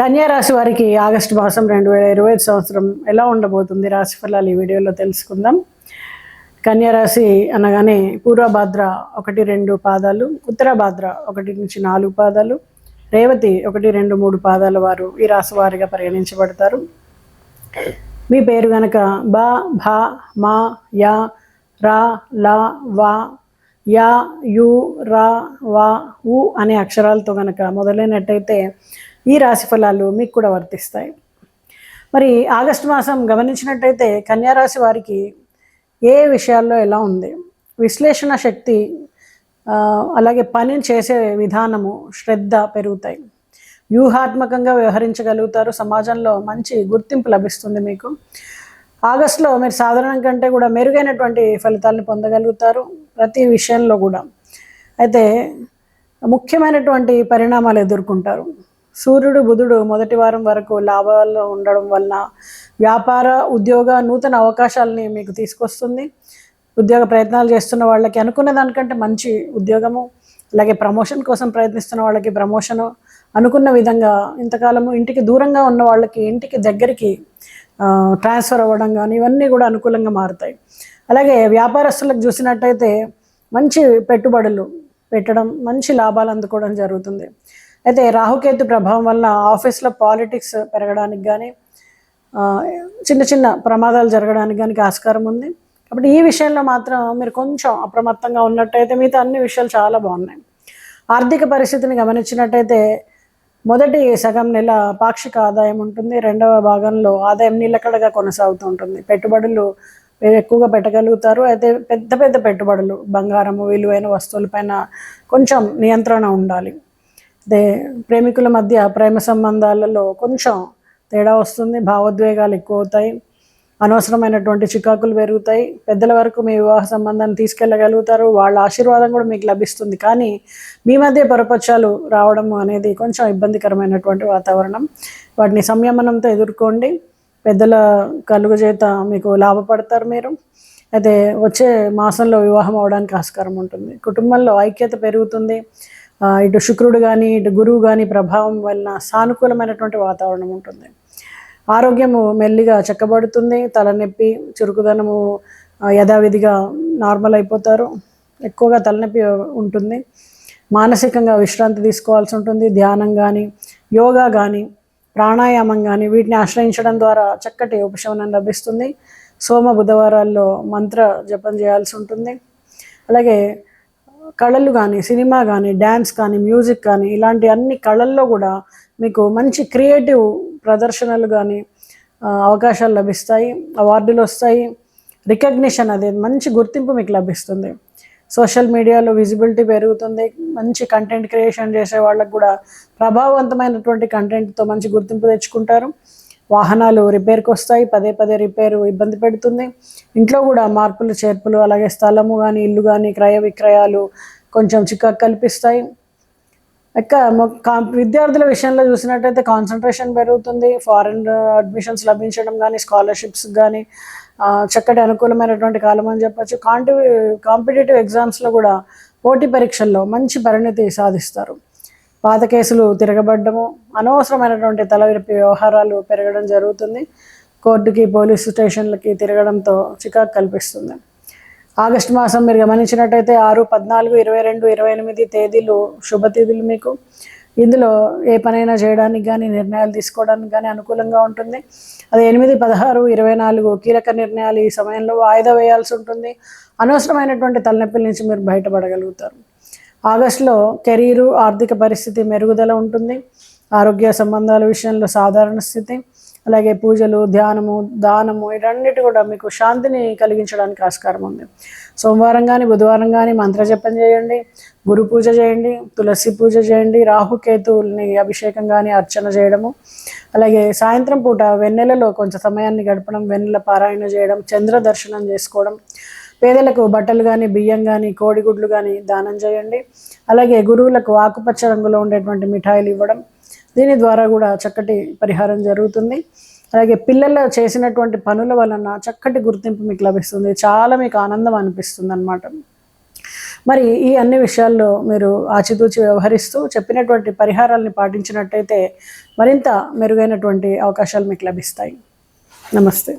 కన్యా రాశి వారికి ఆగస్టు మాసం రెండు వేల ఇరవై ఐదు సంవత్సరం ఎలా ఉండబోతుంది? రాశి ఫలాలు ఈ వీడియోలో తెలుసుకుందాం. కన్యా రాశి అనగానే పూర్వభాద్ర ఒకటి రెండు పాదాలు ఉత్తరభాద్ర ఒకటి నుంచి నాలుగు పాదాలు రేవతి ఒకటి రెండు మూడు పాదాల వారు ఈ రాశి వారిగా పరిగణించబడతారు. మీ పేరు గనక బా భా మా యా రా లా వా యా యు రా వా ఉ అనే అక్షరాలతో గనక మొదలైనట్టయితే ఈ రాశి ఫలాలు మీకు కూడా వర్తిస్తాయి. మరి ఆగస్టు మాసం గమనించినట్టయితే కన్యారాశి వారికి ఏ విషయాల్లో ఎలా ఉంది? విశ్లేషణ శక్తి అలాగే పని చేసే విధానము శ్రద్ధ పెరుగుతాయి. వ్యూహాత్మకంగా వ్యవహరించగలుగుతారు. సమాజంలో మంచి గుర్తింపు లభిస్తుంది మీకు. ఆగస్టులో మీరు సాధారణం కంటే కూడా మెరుగైనటువంటి ఫలితాలను పొందగలుగుతారు ప్రతి విషయంలో కూడా. అయితే ముఖ్యమైనటువంటి పరిణామాలు ఎదుర్కొంటారు. సూర్యుడు బుధుడు మొదటి వారం వరకు లాభాల్లో ఉండడం వలన వ్యాపార ఉద్యోగ నూతన అవకాశాలని మీకు తీసుకొస్తుంది. ఉద్యోగ ప్రయత్నాలు చేస్తున్న వాళ్ళకి అనుకున్న దానికంటే మంచి ఉద్యోగము అలాగే ప్రమోషన్ కోసం ప్రయత్నిస్తున్న వాళ్ళకి ప్రమోషను అనుకున్న విధంగా ఇంతకాలము ఇంటికి దూరంగా ఉన్న వాళ్ళకి ఇంటికి దగ్గరికి ట్రాన్స్ఫర్ అవ్వడం కానీ ఇవన్నీ కూడా అనుకూలంగా మారుతాయి. అలాగే వ్యాపారస్తులకు చూసినట్టయితే మంచి పెట్టుబడులు పెట్టడం మంచి లాభాలు అందుకోవడం జరుగుతుంది. అయితే రాహుకేతు ప్రభావం వల్ల ఆఫీస్లో పాలిటిక్స్ పెరగడానికి కానీ చిన్న చిన్న ప్రమాదాలు జరగడానికి కానీ ఆస్కారం ఉంది. కాబట్టి ఈ విషయంలో మాత్రం మీరు కొంచెం అప్రమత్తంగా ఉన్నట్టయితే మిగతా అన్ని విషయాలు చాలా బాగున్నాయి. ఆర్థిక పరిస్థితిని గమనించినట్టయితే మొదటి సగం నెల పాక్షిక ఆదాయం ఉంటుంది. రెండవ భాగంలో ఆదాయం నిలకడగా కొనసాగుతూ ఉంటుంది. పెట్టుబడులు ఎక్కువగా పెట్టగలుగుతారు. అయితే పెద్ద పెద్ద పెట్టుబడులు బంగారము విలువైన వస్తువులపైన కొంచెం నియంత్రణ ఉండాలి. దే ప్రేమికుల మధ్య ప్రేమ సంబంధాలలో కొంచెం తేడా వస్తుంది. భావోద్వేగాలు ఎక్కువ అవుతాయి అనవసరమైనటువంటి చికాకులు పెరుగుతాయి. పెద్దల వరకు మీ వివాహ సంబంధాన్ని తీసుకెళ్ళగలుగుతారు వాళ్ళ ఆశీర్వాదం కూడా మీకు లభిస్తుంది. కానీ మీ మధ్య పరపక్షాలు రావడం అనేది కొంచెం ఇబ్బందికరమైనటువంటి వాతావరణం. వాటిని సంయమనంతో ఎదుర్కోండి. పెద్దల కలుగు చేత మీకు లాభపడతారు మీరు. అయితే వచ్చే మాసంలో వివాహం అవడానికి ఆస్కారం ఉంటుంది. కుటుంబంలో ఐక్యత పెరుగుతుంది. ఇటు శుక్రుడు కానీ ఇటు గురువు కానీ ప్రభావం వలన సానుకూలమైనటువంటి వాతావరణం ఉంటుంది. ఆరోగ్యము మెల్లిగా చెక్కబడుతుంది తలనొప్పి చురుకుదనము యథావిధిగా నార్మల్ అయిపోతారు ఎక్కువగా తలనొప్పి ఉంటుంది. మానసికంగా విశ్రాంతి తీసుకోవాల్సి ఉంటుంది ధ్యానం కానీ యోగా కానీ ప్రాణాయామం కానీ వీటిని ఆశ్రయించడం ద్వారా చక్కటి ఉపశమనం లభిస్తుంది. సోమ బుధవారాల్లో మంత్ర జపం చేయాల్సి ఉంటుంది. అలాగే కళలు కానీ సినిమా కానీ డ్యాన్స్ కానీ మ్యూజిక్ కానీ ఇలాంటి అన్ని కళల్లో కూడా మీకు మంచి క్రియేటివ్ ప్రదర్శనలు కానీ అవకాశాలు లభిస్తాయి అవార్డులు వస్తాయి రికగ్నిషన్ అదే మంచి గుర్తింపు మీకు లభిస్తుంది. సోషల్ మీడియాలో విజిబిలిటీ పెరుగుతుంది మంచి కంటెంట్ క్రియేషన్ చేసే వాళ్ళకు కూడా ప్రభావవంతమైనటువంటి కంటెంట్తో మంచి గుర్తింపు తెచ్చుకుంటారు. వాహనాలు రిపేర్కి వస్తాయి పదే పదే రిపేర్ ఇబ్బంది పెడుతుంది. ఇంట్లో కూడా మార్పులు చేర్పులు అలాగే స్థలము కానీ ఇల్లు కానీ క్రయ విక్రయాలు కొంచెం చిక్క కల్పిస్తాయి. ఇక విద్యార్థుల విషయంలో చూసినట్టయితే కాన్సన్ట్రేషన్ పెరుగుతుంది. ఫారెన్ అడ్మిషన్స్ లభించడం కానీ స్కాలర్షిప్స్ కానీ చక్కటి అనుకూలమైనటువంటి కాలం అని చెప్పచ్చు. కాంటి కాంపిటేటివ్ ఎగ్జామ్స్లో కూడా పోటీ పరీక్షల్లో మంచి పరిణతి సాధిస్తారు. పాత కేసులు తిరగబడ్డము. అనవసరమైనటువంటి తలవిరిపి వ్యవహారాలు పెరగడం జరుగుతుంది. కోర్టుకి పోలీసు స్టేషన్లకి తిరగడంతో చికాకు కల్పిస్తుంది. ఆగస్టు మాసం మీరు గమనించినట్టయితే ఆరు పద్నాలుగు ఇరవై రెండు ఇరవై ఎనిమిది తేదీలు శుభతేదీలు మీకు. ఇందులో ఏ పనైనా చేయడానికి కానీ నిర్ణయాలు తీసుకోవడానికి కానీ అనుకూలంగా ఉంటుంది. అది ఎనిమిది పదహారు ఇరవై నాలుగు కీలక నిర్ణయాలు ఈ సమయంలో వాయిదా వేయాల్సి ఉంటుంది. అనవసరమైనటువంటి తలనొప్పుల నుంచి మీరు బయటపడగలుగుతారు. ఆగస్టులో కెరీరు ఆర్థిక పరిస్థితి మెరుగుదల ఉంటుంది. ఆరోగ్య సంబంధాల విషయంలో సాధారణ స్థితి. అలాగే పూజలు ధ్యానము దానము ఇవన్నిటి కూడా మీకు శాంతిని కలిగించడానికి ఆస్కారం ఉంది. సోమవారం కానీ బుధవారం కానీ మంత్రజపం చేయండి గురు పూజ చేయండి తులసి పూజ చేయండి రాహుకేతువుల్ని అభిషేకం కానీ అర్చన చేయడము. అలాగే సాయంత్రం పూట వెన్నెలలో కొంచెం సమయాన్ని గడపడం వెన్నెల పారాయణ చేయడం చంద్ర దర్శనం చేసుకోవడం. పేదలకు బట్టలు కానీ బియ్యం కానీ కోడిగుడ్లు కానీ దానం చేయండి. అలాగే గురువులకు ఆకుపచ్చ రంగులో ఉండేటువంటి మిఠాయిలు ఇవ్వడం. దీని ద్వారా కూడా చక్కటి పరిహారం జరుగుతుంది. అలాగే పిల్లలు చేసినటువంటి పనుల వలన చక్కటి గుర్తింపు మీకు లభిస్తుంది. చాలా మీకు ఆనందం అనిపిస్తుంది అనమాట మరి ఈ అన్ని విషయాల్లో మీరు ఆచితూచి వ్యవహరిస్తూ చెప్పినటువంటి పరిహారాల్ని పాటించినట్టయితే మరింత మెరుగైనటువంటి అవకాశాలు మీకు లభిస్తాయి. నమస్తే.